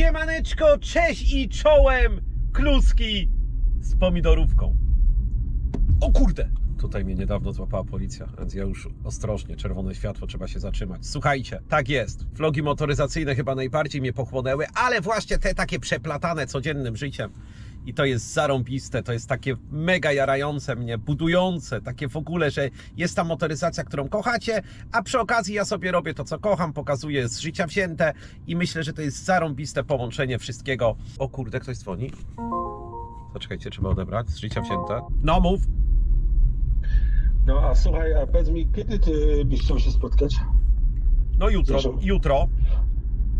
Siemaneczko, cześć i czołem kluski z pomidorówką. O kurde! Tutaj mnie niedawno złapała policja, więc ja już ostrożnie, czerwone światło, trzeba się zatrzymać. Słuchajcie, tak jest. Vlogi motoryzacyjne chyba najbardziej mnie pochłonęły, ale właśnie te takie przeplatane codziennym życiem. I to jest zarąbiste, to jest takie mega jarające mnie, budujące, takie w ogóle, że jest ta motoryzacja, którą kochacie, a przy okazji ja sobie robię to, co kocham, pokazuję z życia wzięte i myślę, że to jest zarąbiste połączenie wszystkiego. O kurde, ktoś dzwoni. Zaczekajcie, trzeba odebrać, z życia wzięte. No mów. No a słuchaj, a powiedz mi, kiedy ty byś chciał się spotkać? No jutro, Zresztą. jutro.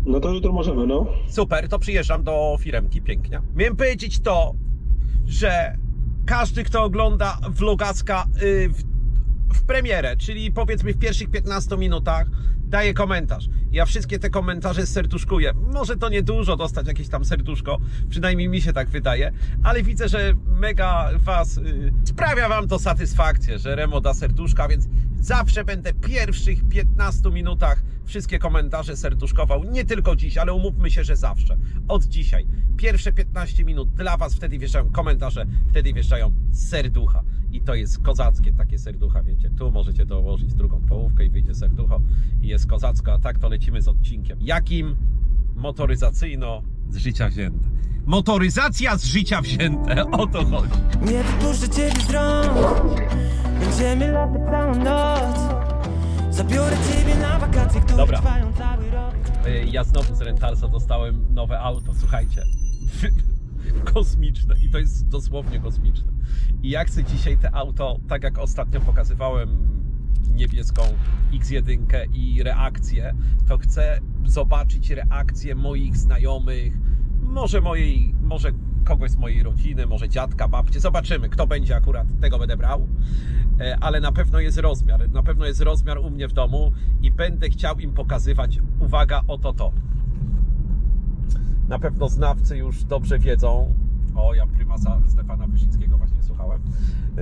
No to jutro możemy, no. Super, to przyjeżdżam do firemki, pięknie. Miałem powiedzieć to, że każdy, kto ogląda vlogaska y, w, w premierę, czyli powiedzmy w pierwszych 15 minutach, daje komentarz. Ja wszystkie te komentarze serduszkuję. Może to nie dużo dostać jakieś tam serduszko, przynajmniej mi się tak wydaje, ale widzę, że mega was y, sprawia wam to satysfakcję, że Remo da serduszka, więc zawsze będę pierwszych 15 minutach wszystkie komentarze serduszkował. Nie tylko dziś, ale umówmy się, że zawsze. Od dzisiaj. Pierwsze 15 minut dla was, wtedy wieszają komentarze, wtedy wieszają serducha. I to jest kozackie takie serducha, wiecie. Tu możecie dołożyć drugą połówkę i wyjdzie serducho i jest kozacko, a tak to lecimy z odcinkiem. Jakim? Motoryzacyjno z życia wzięte. Motoryzacja z życia wzięte, o to chodzi. Nie wypuszczę ciebie z rąk Będziemy latać całą noc Zabiorę ciebie na wakacje, które Dobra. trwają cały rok Y, Ja znowu z Rentalsa dostałem nowe auto, słuchajcie. Kosmiczne i to jest dosłownie kosmiczne. I ja chcę dzisiaj te auto, tak jak ostatnio pokazywałem niebieską X1 i reakcję, to chcę zobaczyć reakcję moich znajomych, może mojej, może kogoś z mojej rodziny, może dziadka, babci. Zobaczymy, kto będzie akurat, tego będę brał. E, Ale na pewno jest rozmiar. Na pewno jest rozmiar u mnie w domu i będę chciał im pokazywać, uwaga, oto to. Na pewno znawcy już dobrze wiedzą. O, ja prymasa Stefana Wyszyckiego właśnie słuchałem.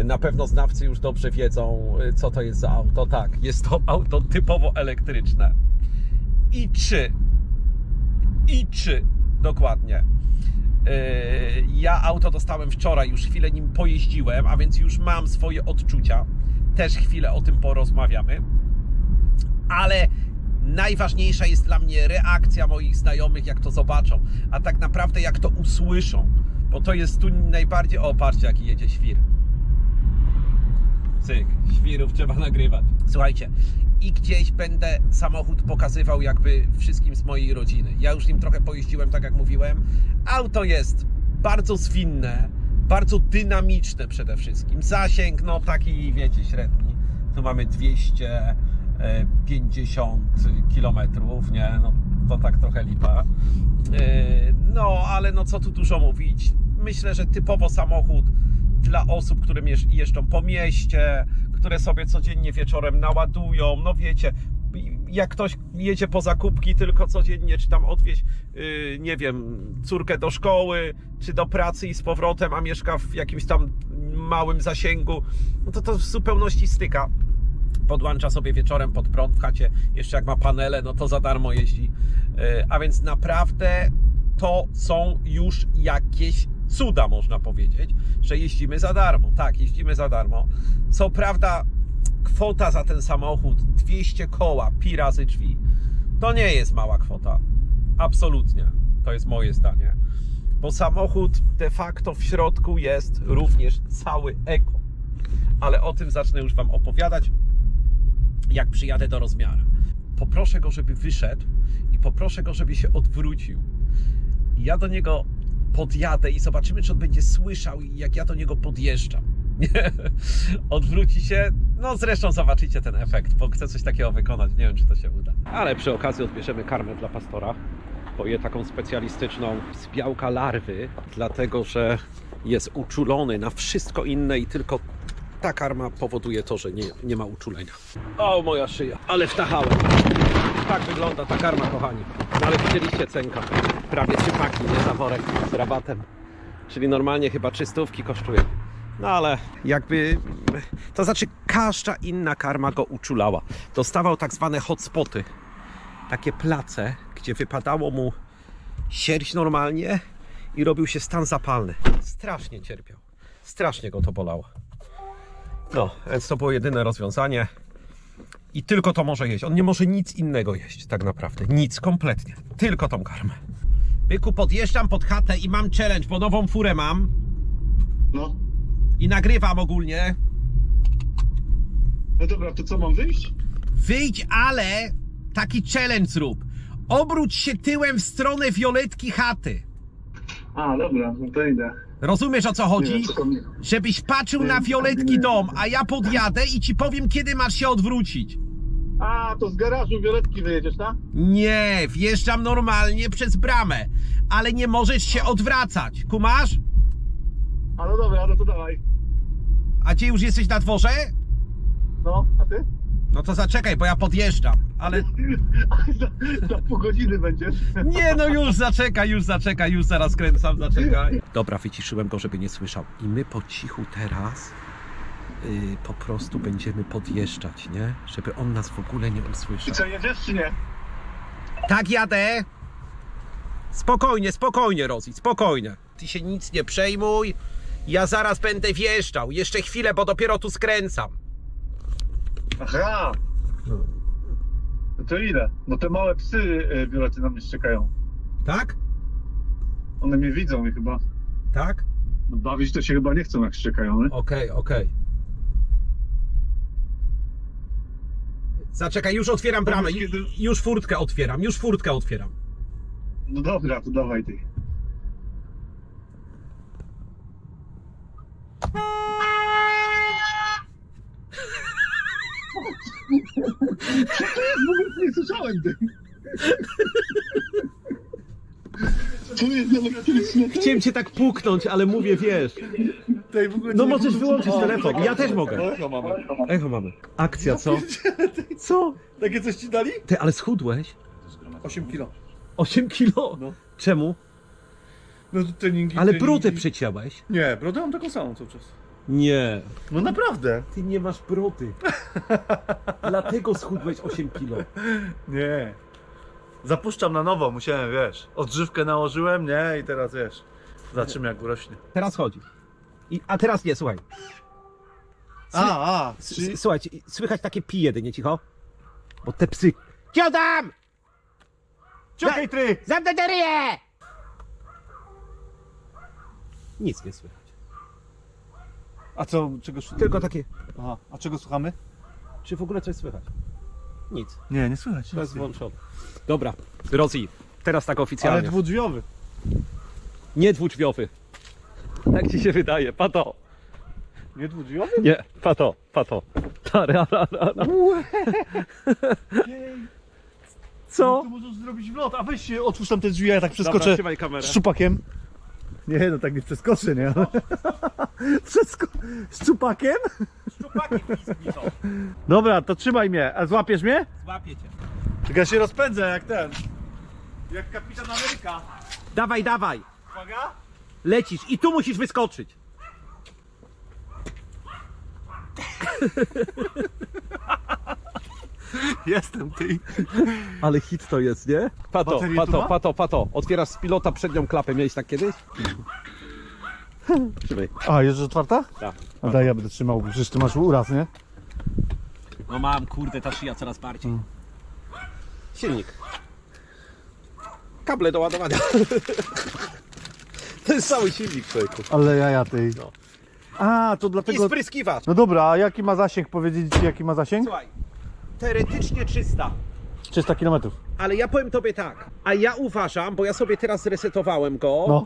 Na pewno znawcy już dobrze wiedzą, y, co to jest za auto. Tak, jest to auto typowo elektryczne. I czy, i czy, dokładnie. Yy, Ja auto dostałem wczoraj, już chwilę nim pojeździłem, a więc już mam swoje odczucia. Też chwilę o tym porozmawiamy. Ale najważniejsza jest dla mnie reakcja moich znajomych, jak to zobaczą, a tak naprawdę jak to usłyszą. Bo to jest tu najbardziej. O, patrzcie, jaki jedzie świr. Cyk, świrów trzeba nagrywać. Słuchajcie, i gdzieś będę samochód pokazywał jakby wszystkim z mojej rodziny. Ja już nim trochę pojeździłem, tak jak mówiłem. Auto jest bardzo zwinne, bardzo dynamiczne przede wszystkim. Zasięg, no taki, wiecie, średni. Tu mamy 250 kilometrów, nie? No to tak trochę lipa. Yy, No, ale no co tu dużo mówić. Myślę, że typowo samochód dla osób, które jeż- jeżdżą po mieście, które sobie codziennie wieczorem naładują. No wiecie, jak ktoś jedzie po zakupki tylko codziennie, czy tam odwieźć, yy, nie wiem, córkę do szkoły, czy do pracy i z powrotem, a mieszka w jakimś tam małym zasięgu, no to to w zupełności styka podłącza sobie wieczorem pod prąd w chacie, jeszcze jak ma panele, no to za darmo jeździ. Yy, A więc naprawdę to są już jakieś cuda, można powiedzieć, że jeździmy za darmo. Tak, jeździmy za darmo. Co prawda, kwota za ten samochód 200 koła, pi razy drzwi, to nie jest mała kwota. Absolutnie. To jest moje zdanie. Bo samochód de facto w środku jest również cały eko. Ale o tym zacznę już Wam opowiadać jak przyjadę do rozmiaru. Poproszę go, żeby wyszedł i poproszę go, żeby się odwrócił. Ja do niego podjadę i zobaczymy, czy on będzie słyszał, jak ja do niego podjeżdżam. Odwróci się. No zresztą zobaczycie ten efekt, bo chcę coś takiego wykonać. Nie wiem, czy to się uda. Ale przy okazji odbierzemy karmę dla pastora. Poje taką specjalistyczną z białka larwy, dlatego że jest uczulony na wszystko inne i tylko ta karma powoduje to, że nie, nie ma uczulenia. O, moja szyja, ale wtachałem. Tak wygląda ta karma, kochani. Ale widzieliście cenka. Prawie trzy paki, nie za worek z rabatem. Czyli normalnie chyba trzystówki kosztuje. No ale jakby, to znaczy każda inna karma go uczulała. Dostawał tak zwane hotspoty. Takie place, gdzie wypadało mu sierść normalnie i robił się stan zapalny. Strasznie cierpiał. Strasznie go to bolało. No, więc to było jedyne rozwiązanie. I tylko to może jeść. On nie może nic innego jeść, tak naprawdę. Nic, kompletnie. Tylko tą karmę. Byku, podjeżdżam pod chatę i mam challenge, bo nową furę mam No. i nagrywam ogólnie. No dobra, to co, mam wyjść? Wyjdź, ale taki challenge zrób. Obróć się tyłem w stronę violetki chaty. A, dobra, no to idę. Rozumiesz o co Nie chodzi? wiem, co tam... Żebyś patrzył na violetki nie. dom, a ja podjadę i ci powiem, kiedy masz się odwrócić. A, to z garażu Wioletki wyjedziesz, tak? Nie, wjeżdżam normalnie przez bramę, ale nie możesz się odwracać. Kumasz? A no dobra, no to dawaj. A gdzie już jesteś na dworze? No, a ty? No to zaczekaj, bo ja podjeżdżam. Ale za, za pół godziny będziesz. nie, no już zaczekaj, już zaczekaj, już zaraz kręcam, zaczekaj. Dobra, wyciszyłem go, żeby nie słyszał. I my po cichu teraz y, po prostu będziemy podjeżdżać, nie? Żeby on nas w ogóle nie I usłyszał. co, jedziesz czy nie? Tak jadę. Spokojnie, spokojnie, Rozi, spokojnie. Ty się nic nie przejmuj. Ja zaraz będę wjeżdżał. Jeszcze chwilę, bo dopiero tu skręcam. Aha! No to ile? No te małe psy y, Violety na mnie szczekają. Tak? One mnie widzą i chyba... Tak? No bawić to się chyba nie chcą jak szczekają, nie? Okej, okej. Zaczekaj, już otwieram bramę. Już furtkę otwieram, już furtkę otwieram. No dobra, to dawaj ty. Co to jest? W ogóle nie słyszałem ty. To jest elektryczne. Chciałem cię tak puknąć, ale mówię, wiesz. Tej w ogóle No nie- możesz wyłączyć O, telefon. czekaj. Ja też mogę. Echo mamy. Echo mamy. Akcja, co? Co? Takie coś ci dali? Ty, ale schudłeś? 8 kilo. 8 kilo? No. Czemu? No to treningi. Ale treningi. brodę przyciąłeś? Nie, brodę mam taką samą cały czas. Nie. No naprawdę. Ty nie masz brody. Dlatego schudłeś 8 kilo. Nie. Zapuszczam na nowo, musiałem, wiesz. Odżywkę nałożyłem, nie? I teraz wiesz. Zobaczymy jak urośnie. Teraz chodzi. I, a teraz nie, słuchaj. A, a. S- s- Słuchajcie, słychać takie pi jedynie, cicho. Bo te psy... Ciodam! Czekaj, ty! Zamknę te ryje! Nic nie słychać. A co, czego Tylko takie... Aha, a czego słuchamy? Czy w ogóle coś słychać? Nic. Nie, nie słychać. To jest włączone. Dobra, Rozi, teraz tak Ale oficjalnie. dwudrzwiowy. Nie dwudrzwiowy. Tak ci się wydaje, pato. Nie dwudrzwiowy? Nie, pato, pato. Ta, ra, ra, ra, ra. Co? To możesz zrobić wlot, a weź się, otwórz tam te drzwi, ja tak Dobra, przeskoczę trzymaj kamerę. z szczupakiem. Nie, no tak nie przeskoczę, nie? Przesko... Z szczupakiem? Szczupaki to. Dobra, to trzymaj mnie. A złapiesz mnie? Złapię cię. Tylko ja się rozpędzę jak ten. Jak kapitan Ameryka. Dawaj, dawaj. Uwaga. Lecisz i tu musisz wyskoczyć. Jestem ty. Ale hit to jest, nie? Pato, Baterię tu pato, ma? pato, pato. Otwierasz z pilota przednią klapę. Miałeś tak kiedyś? Trzymaj. A, jest już otwarta? Tak. A daj, ja będę trzymał, bo przecież ty masz uraz, nie? No mam, kurde, ta szyja coraz bardziej. Silnik. Kable do ładowania. to jest cały silnik, człowieku. Ale jaja tej. No. A, to I dlatego... spryskiwacz. No dobra, a jaki ma zasięg? Powiedzieć ci jaki ma zasięg? Słuchaj, teoretycznie 300. 300 km. Ale ja powiem tobie tak, a ja uważam, bo ja sobie teraz zresetowałem go No.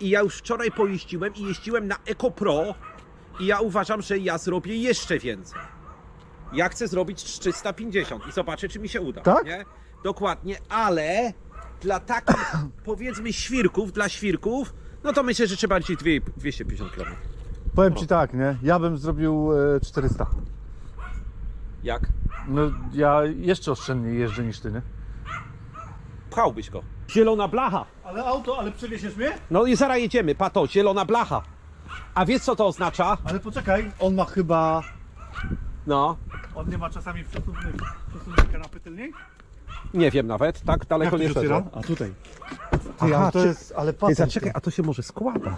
i ja już wczoraj pojeździłem i jeździłem na Eco Pro i ja uważam, że ja zrobię jeszcze więcej. Ja chcę zrobić 350 i zobaczę, czy mi się uda. Tak? Nie? Dokładnie, ale dla takich, powiedzmy, świrków, dla świrków, no to myślę, że trzeba dwie- 250 km. Powiem ci tak, nie? Ja bym zrobił e, 400. Jak? No ja jeszcze oszczędniej jeżdżę niż ty, nie? Pchałbyś go. Zielona blacha. Ale auto, ale przewieziesz mnie? No i zaraz jedziemy, pato, zielona blacha. A wiesz co to oznacza? Ale poczekaj, on ma chyba... No, On nie ma czasami przesuwnych, przesuwnych kanapy tylniej? nie wiem nawet, tak daleko nie szedłem. otwiera? A tutaj. Ty, Aha, ale to czy- jest, ale Ty patrz, zaczekaj, a to się może składa.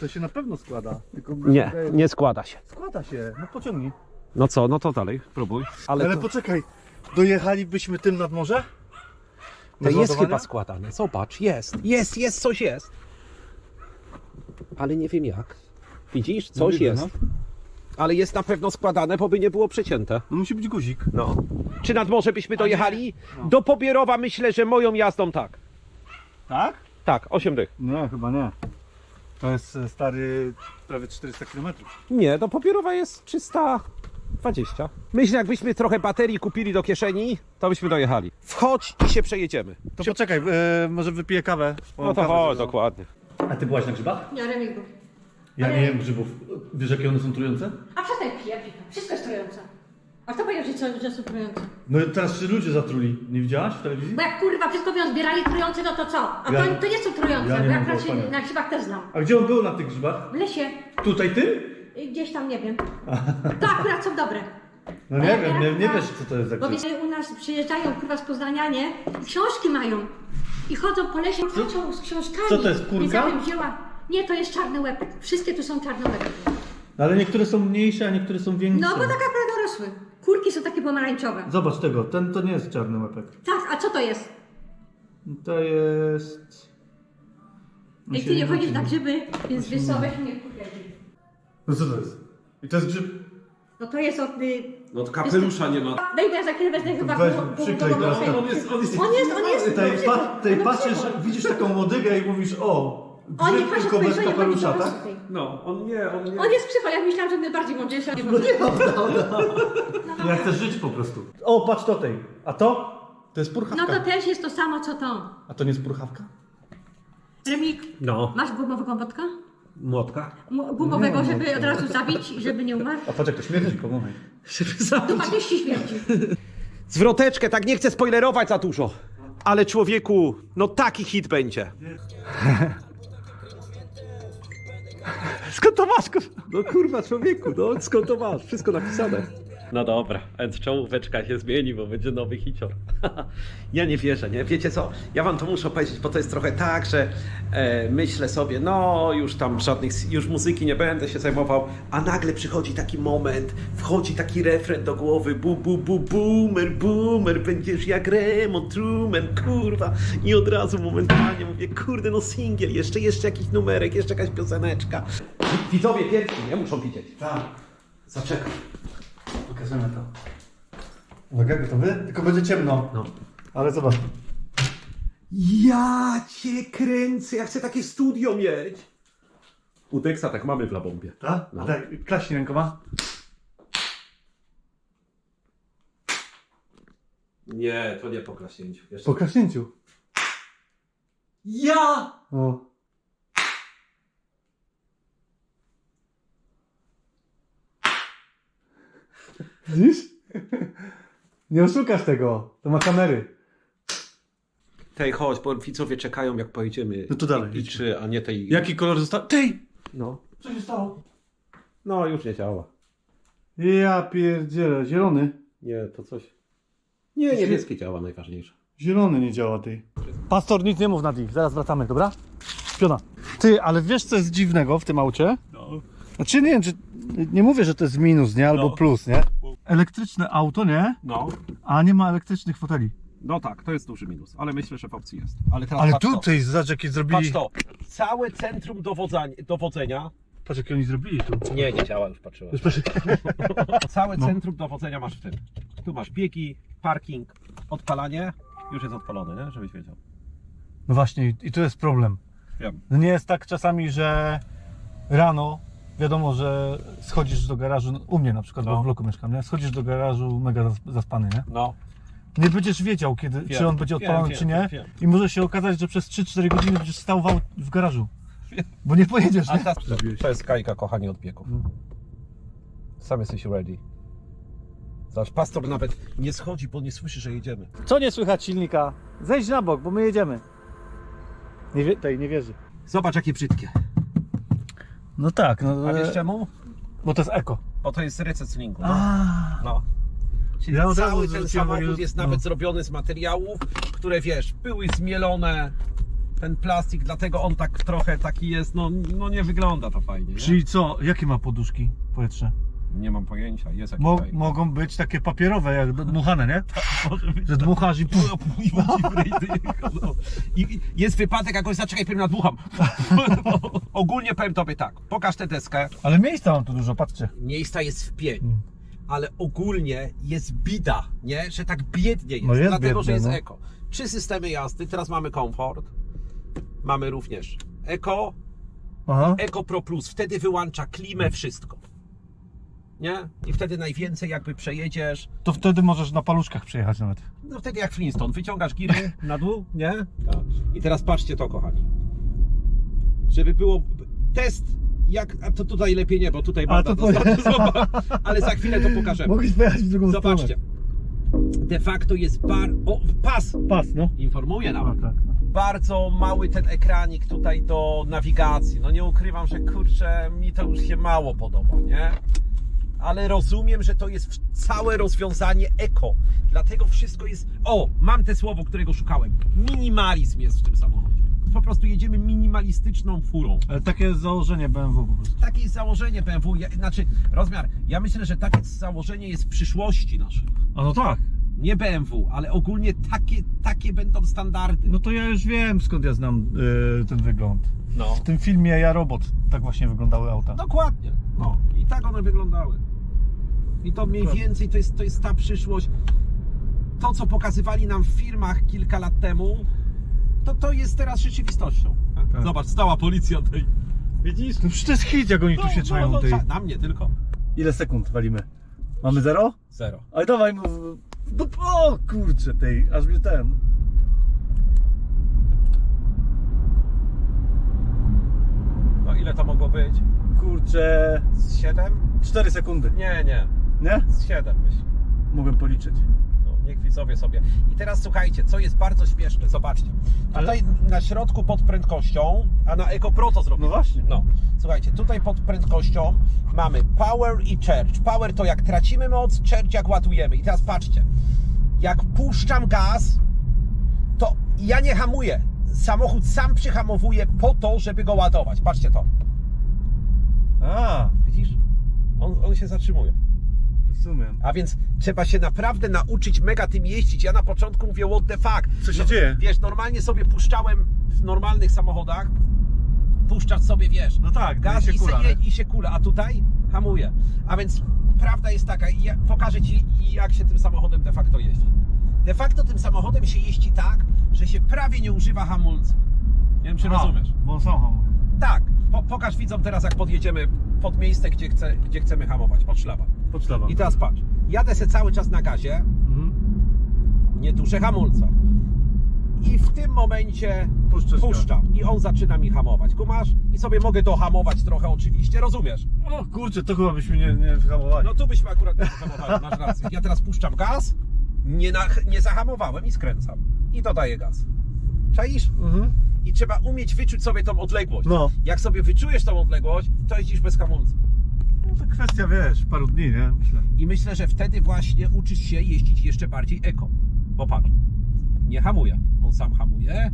to się na pewno składa. Tylko Nie, nie składa się. Składa się, no pociągnij. No co, no to dalej, próbuj. Ale, Ale to, poczekaj, dojechalibyśmy tym nad morze? to Bez jest chyba składane. Zobacz, jest, jest, jest, coś jest. Ale nie wiem jak. Widzisz, coś widzę, jest. no. Ale jest na pewno składane, bo by nie było przecięte. No musi być guzik. No. Czy nad morze byśmy dojechali? Do Pobierowa myślę, że moją jazdą tak. Tak? Tak, 8 dych. Nie, chyba nie. To jest e, stary prawie 400 km. Nie, do Pobierowa jest 320. Myślę, jakbyśmy trochę baterii kupili do kieszeni, to byśmy dojechali. Wchodź i się przejedziemy. To poczekaj, e, może wypiję kawę. Bo No to kawę chodź, zrobię. dokładnie. A ty byłaś na grzybach? Nie, Remigu. Ja nie jem grzybów. Wiesz jakie one są trujące? A przestań wszystko jest trujące. A kto powiedział, że, co- że są trujące? No i teraz się ludzie zatruli. Nie widziałaś w telewizji? Bo jak kurwa wszystko ją zbierali trujące, no to co? A Ja- to, to nie są trujące, ja nie bo ja mam raczej zaufania. na grzybach też znam. A gdzie on był na tych grzybach? W lesie, Tutaj ty? Y, gdzieś tam, nie wiem. To akurat są dobre. No nie wiem, nie, nie wiesz co to jest za Bo wiecie, u nas przyjeżdżają kurwa z Poznania, nie? I książki mają. I chodzą po lesie, chodzą z książkami. co to jest, kurka? Więc ja bym wzięła... Nie, to jest czarny łeb. Wszystkie tu są czarne łeby. No Ale niektóre są mniejsze, a niektóre są większe. No bo tak akurat dorosły. Kurki są takie pomarańczowe. Zobacz tego, ten to nie jest czarny łepek. Tak, a co to jest? To jest... Ej, się ty nie chodzisz na grzyby, więc wiesz co, weź mnie kupię. No co to jest? I to jest grzyb? No to jest od... Y... No to kapelusza nie ma. Daj, bo ja za chwilę wezmę chyba... weź, pół- pół- przyklej pół- teraz. On jest, on jest... On jest, on jest... Tej, no, pa, no, patrzysz, widzisz taką łodygę i mówisz o, On nie grzyb tylko bez kapelusza, tak? No, on nie, on nie. On jest psycho, ja myślałam, że mnie bardziej mądrzejszy, a nie Ja chcę żyć po prostu. O, patrz do tej. A to? To jest No to też jest to samo, co to. A to nie jest purchawka? Remik, No, masz gumowego wodka? Młotka. Gumowego, żeby od razu zabić i żeby nie umarł? A patrz jak to śmierdzi, pomogę. To faktycznie śmierci. Zwroteczkę, tak nie chcę spoilerować za dużo. Ale człowieku, no taki hit będzie. Skąd to masz? kur- No kurwa, człowieku, no skąd to masz? Wszystko napisane. No dobra, więc czołóweczka się zmieni, bo będzie nowy hicior. ja nie wierzę, nie? Wiecie co? Ja wam to muszę powiedzieć, bo to jest trochę tak, że e, myślę sobie, no już tam żadnych, już muzyki nie będę się zajmował, a nagle przychodzi taki moment, wchodzi taki refren do głowy, bu, bu, bu, boomer, boomer, będziesz jak Remon Truman, kurwa. I od razu momentalnie mówię, kurde, no singiel, jeszcze, jeszcze jakiś numerek, jeszcze jakaś pioseneczka. Widzowie pierwsi, nie? Muszą widzieć. Tak. Zaczekaj. Pokażemy to. Uwaga, gotowy? Tylko będzie ciemno. No. Ale zobacz. Ja cię kręcę, ja chcę takie studio mieć. U Dexa tak mamy w Labombie. Tak? No. Tak, klaśnij rękoma. Nie, to nie po klaśnięciu. Jeszcze. Po klaśnięciu. Ja! O. Widzisz? Nie oszukasz tego. To ma kamery. Tej, chodź, bo widzowie czekają jak pojedziemy. No to dalej, I, i czy, a nie tej... Jaki kolor został? Tej! No. Co się stało? No, już nie działa. Ja pierdzielę. Zielony. Nie, to coś... Nie, niebieskie działa najważniejsze. Zielony nie działa tej. Pastor, nic nie mów na nich. Zaraz wracamy, dobra? Piona. Ty, ale wiesz co jest dziwnego w tym aucie? No. Znaczy nie wiem, czy... Nie mówię, że to jest minus, nie? Albo No. plus, nie? Elektryczne auto, nie? No. A nie ma elektrycznych foteli. No tak, to jest duży minus, ale myślę, że w opcji jest. Ale teraz Ale patrz tutaj, zobacz jakie To. zrobili... Patrz to. Całe centrum dowodzenia, dowodzenia... Patrz jakie oni zrobili tu. Nie, nie działa, już patrzyłem. Już patrz, Całe No. centrum dowodzenia masz w tym. Tu masz biegi, parking, odpalanie. Już jest odpalony, nie? Żebyś wiedział. No właśnie, i- i tu jest problem. Wiem. No nie jest tak czasami, że rano wiadomo, że schodzisz do garażu, no, u mnie na przykład, No. bo w bloku mieszkam, nie? Schodzisz do garażu mega zas- zaspany, nie? No. Nie będziesz wiedział, kiedy, Wiem, czy on będzie odpalony, wiem, czy nie. wiem. I może się okazać, że przez 3-4 godziny będziesz stał w, w garażu. Bo nie pojedziesz, A nie? teraz to jest kajka, kochani, od biegów. Sam jesteś ready. Zobacz, pastor nawet nie schodzi, bo nie słyszy, że jedziemy. Co nie słychać silnika? Zejdź na bok, bo my jedziemy. Nie wie, tej nie wierzy. Zobacz, jakie brzydkie. No tak, no A wiesz czemu? bo to jest eko. Bo to jest recyklingu. No. A, no. Czyli Ja od razu cały ten zwróciłem samochód uwagę, że- jest no. nawet zrobiony z materiałów, które wiesz, były zmielone. ten plastik, dlatego on tak trochę taki jest, no, no nie wygląda to fajnie. Nie, Czyli co, jakie ma poduszki powietrze? Nie mam pojęcia, jest jakiś Mo- mogą być takie papierowe, jak dmuchane, nie? Może być Że dmuchasz i puf. No. I i jest wypadek, jakoś zaczekaj, pierwszy nadmucham. No, Ogólnie powiem tobie tak, pokaż tę deskę. Ale miejsca mam tu dużo, patrzcie. Miejsca jest w pień, Mm. ale ogólnie jest bida, nie? Że tak biednie jest, No jest dlatego, że biednie, jest no. eko. Trzy systemy jazdy, teraz mamy komfort, mamy również eko, Aha. Eko Pro Plus, wtedy wyłącza klimę, wszystko. Nie? I wtedy najwięcej jakby przejedziesz, To wtedy możesz na paluszkach przejechać nawet. no wtedy jak Flintstone, wyciągasz giry na dół, nie? Tak. I teraz patrzcie to, kochani. Żeby było test, jak, a to tutaj lepiej nie, bo tutaj A, banda to ale za chwilę to pokażemy. Mogłeś pojechać w drugą Zobaczcie. De facto jest bar... O, pas! Pas, no. Informuję A, nawet. tak, no. Bardzo mały ten ekranik tutaj do nawigacji. No nie ukrywam, że kurczę, mi to już się mało podoba, nie? Ale rozumiem, że to jest całe rozwiązanie eko. Dlatego wszystko jest. O, mam te słowo, którego szukałem. Minimalizm jest w tym samochodzie. Po prostu jedziemy minimalistyczną furą. Ale takie jest założenie BMW po prostu. Takie jest założenie BMW. Ja, znaczy, rozmiar. Ja myślę, że takie założenie jest w przyszłości naszej. A no tak. Nie BMW, ale ogólnie takie, takie będą standardy. No to ja już wiem skąd ja znam y, ten wygląd. no. W tym filmie Ja Robot tak właśnie wyglądały auta. Dokładnie. No. I tak one wyglądały. I to mniej Dokładnie. więcej to jest, to jest ta przyszłość. To, co pokazywali nam w filmach kilka lat temu, to to jest teraz rzeczywistością. Tak. Zobacz, stała policja tej. Widzisz? To przecież to jest hit, jak oni tu się czają no, tej... cza- Na mnie tylko. Ile sekund walimy? Mamy zero? Zero. Ale dawaj mu... No, o kurczę tej, aż mnie ten... No ile to mogło być? Kurczę... Z siedem? 4 sekundy. Nie, nie. Nie? Z siedem myślę. Mogłem policzyć. No, niech widzowie sobie. I teraz słuchajcie, co jest bardzo śmieszne, zobaczcie. Tutaj na środku pod prędkością, a na Eco Pro to zrobimy. No właśnie. No, słuchajcie, tutaj pod prędkością mamy power i charge. Power to jak tracimy moc, charge jak ładujemy. I teraz patrzcie, jak puszczam gaz, to ja nie hamuję. Samochód sam przyhamowuje po to, żeby go ładować. Patrzcie to. A, Widzisz? On, on się zatrzymuje. Rozumiem. A więc trzeba się naprawdę nauczyć mega tym jeździć. Ja na początku mówię, what the fuck. Co się dzieje? Wiesz, normalnie sobie puszczałem w normalnych samochodach, puszczasz sobie, wiesz, No tak, gaz i się i, kula, se, nie? i się kula, a tutaj hamuje. A więc prawda jest taka, i ja pokażę Ci jak się tym samochodem de facto jeździ. De facto tym samochodem się jeździ tak, że się prawie nie używa hamulca. Nie wiem, czy rozumiesz. Bo on sam hamuje. Tak, po, pokaż widzom teraz, jak podjedziemy pod miejsce, gdzie, chce, gdzie chcemy hamować, pod szlaban. Podstawa. I teraz patrz, jadę se cały czas na gazie, Mhm. nie duszę hamulca. I w tym momencie puszczam i on zaczyna mi hamować. Kumasz? I sobie mogę dohamować trochę oczywiście, rozumiesz? O kurczę, to chyba byśmy nie, nie wyhamowali. No tu byśmy akurat nie zahamowali, masz rację. Ja teraz puszczam gaz, nie, na, nie zahamowałem i skręcam. I dodaję gaz. Czaisz? Mhm. I trzeba umieć wyczuć sobie tą odległość. No. Jak sobie wyczujesz tą odległość, to jeździsz bez hamulca. No to kwestia, wiesz, paru dni, nie? Myślę. I myślę, że wtedy właśnie uczysz się jeździć jeszcze bardziej eko. Bo patrz, nie hamuje. On sam hamuje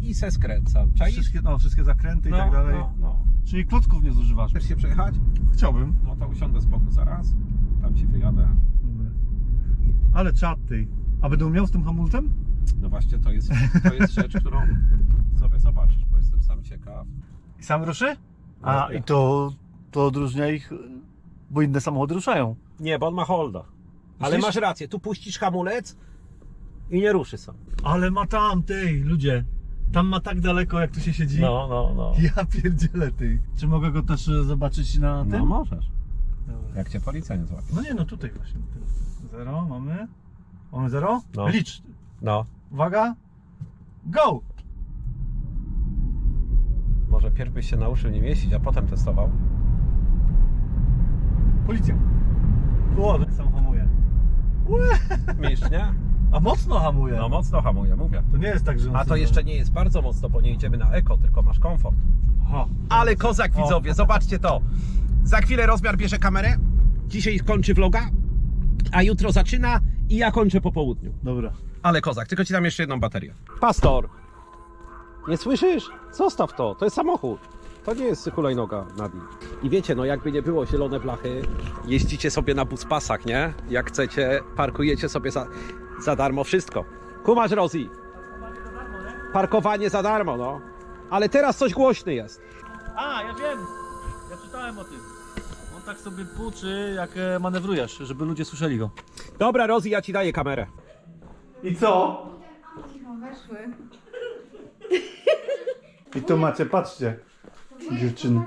i se skręca. Czaisz? Wszystkie, no, wszystkie zakręty i No, tak dalej. no, no. Czyli klocków nie zużywasz. Chcesz się przejechać? Chciałbym. No to usiądę z boku zaraz. Tam ci wyjadę. Dobra. Ale czad tej. A będę umiał z tym hamulcem? No właśnie, to jest, to jest rzecz, którą sobie zobaczysz, bo jestem sam ciekaw. I sam ruszy? A, No, i to, to odróżnia ich, bo inne samochody ruszają. Nie, bo on ma holda. Ale Myślisz? masz rację, tu puścisz hamulec i nie ruszy sam. Ale ma tam, tej, ludzie. Tam ma tak daleko, jak tu się siedzi. No, no, no. Ja pierdzielę, tej. Czy mogę go też e, zobaczyć na tym? No możesz. Dobra. Jak cię policja nie złapie. No nie, no tutaj właśnie. Zero mamy. Mamy zero? No. Licz. No, Uwaga. Go! może pierw byś się nauczył nie mieścić, a potem testował. Policja. Tak sam hamuje. Mistrz, nie? A mocno hamuje. No mocno hamuje, mówię. To nie jest tak, że on A to sobie- jeszcze nie jest bardzo mocno, bo nie idziemy na eko, tylko masz komfort. Aha. Ale kozak widzowie, zobaczcie to. Za chwilę rozmiar bierze kamerę. Dzisiaj kończy vloga, a jutro zaczyna i ja kończę po południu. Dobra. Ale kozak, tylko ci dam jeszcze jedną baterię. Pastor, Nie słyszysz? Zostaw to, to jest samochód. To nie jest hulajnoga, Nadi. I wiecie, no jakby nie było zielone blachy, jeździcie sobie na buspasach, nie? Jak chcecie, parkujecie sobie za, za darmo wszystko. Kumasz, Rozi? Parkowanie za darmo, no. Ale teraz coś głośny jest. A, ja wiem! Ja czytałem o tym. On tak sobie puczy, jak e, manewrujesz, żeby ludzie słyszeli go. Dobra, Rozi, ja ci daję kamerę. I co? No weszły. I tu macie, patrzcie. Dziewczyny.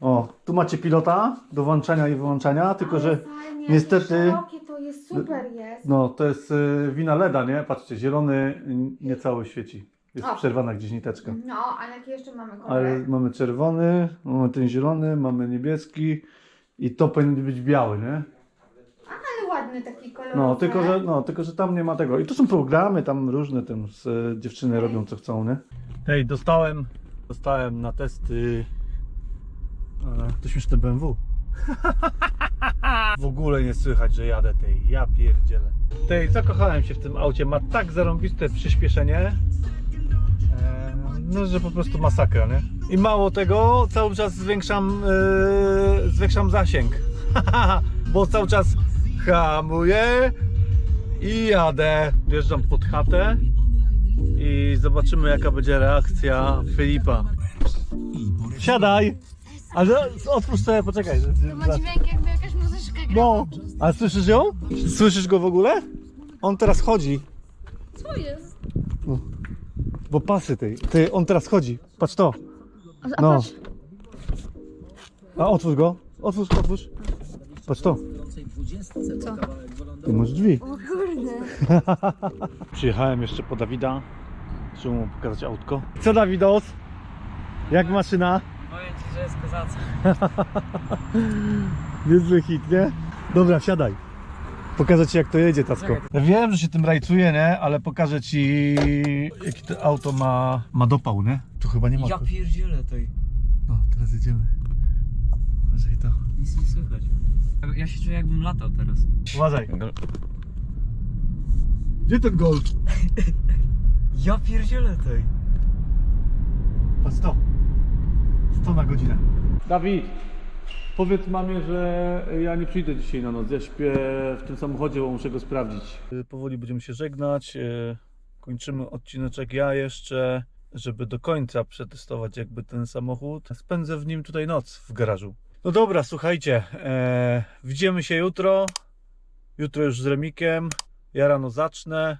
O, tu macie pilota do włączania i wyłączania, tylko że Fajnie, niestety- Szerokie to jest, super jest. no to jest y, wina LEDa, nie? Patrzcie, zielony y, nie cały świeci. Jest O. przerwana gdzieś niteczka. No, a jakie jeszcze mamy Ale mamy czerwony, mamy ten zielony, mamy niebieski i to powinien być biały, nie? Ale ładny taki kolor. No, tylko że, no, tylko że tam nie ma tego. I tu są programy, tam różne tam z, e, dziewczyny robią co chcą, nie? Hej, dostałem, dostałem na testy to śmieszne BMW. w ogóle nie słychać, że jadę tej, ja pierdzielę. Tej, zakochałem się w tym aucie, ma tak zarąbiste przyspieszenie, e, no, że po prostu masakra, nie? I mało tego, cały czas zwiększam, e, zwiększam zasięg, bo cały czas hamuję i jadę. Wjeżdżam pod chatę i zobaczymy jaka będzie reakcja Filipa. Siadaj! Ale otwórz sobie, poczekaj. To ma dźwięk jakby jakaś muzyczka gra. No, a słyszysz ją? Słyszysz go w ogóle? On teraz chodzi. Co jest? Bo pasy tej. Ty, on teraz chodzi. Patrz to. A No. patrz, A otwórz go. Otwórz, otwórz. Patrz to. Co? Ty masz drzwi. Przyjechałem jeszcze po Dawida. Trzeba mu pokazać autko. Co Dawidos? Jak maszyna? Powiem ci, że jest kozaca. Niezły hit, nie? Dobra, wsiadaj. Pokażę ci jak to jedzie, Tacko. Ja wiem, że się tym rajcuje, nie? Ale pokażę ci jaki to auto ma, ma dopał, nie? Tu chyba nie ma. Ja pierdzielę tej. No, teraz jedziemy. Uważaj to. Nic nie słychać. Ja się czuję jakbym latał teraz. Uważaj. Gdzie ten Gold? Ja pierdzielę tej. Patrz to. 100 na godzinę. Dawid, powiedz mamie, że ja nie przyjdę dzisiaj na noc. Ja śpię w tym samochodzie, bo muszę go sprawdzić. Powoli będziemy się żegnać. e, Kończymy odcineczek ja jeszcze, żeby do końca przetestować jakby ten samochód. Spędzę w nim tutaj noc w garażu. No dobra, słuchajcie. E, widzimy się jutro. Jutro już z Remikiem. Ja rano zacznę.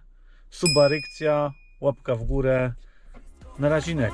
Subarykcja, łapka w górę. Na razinek.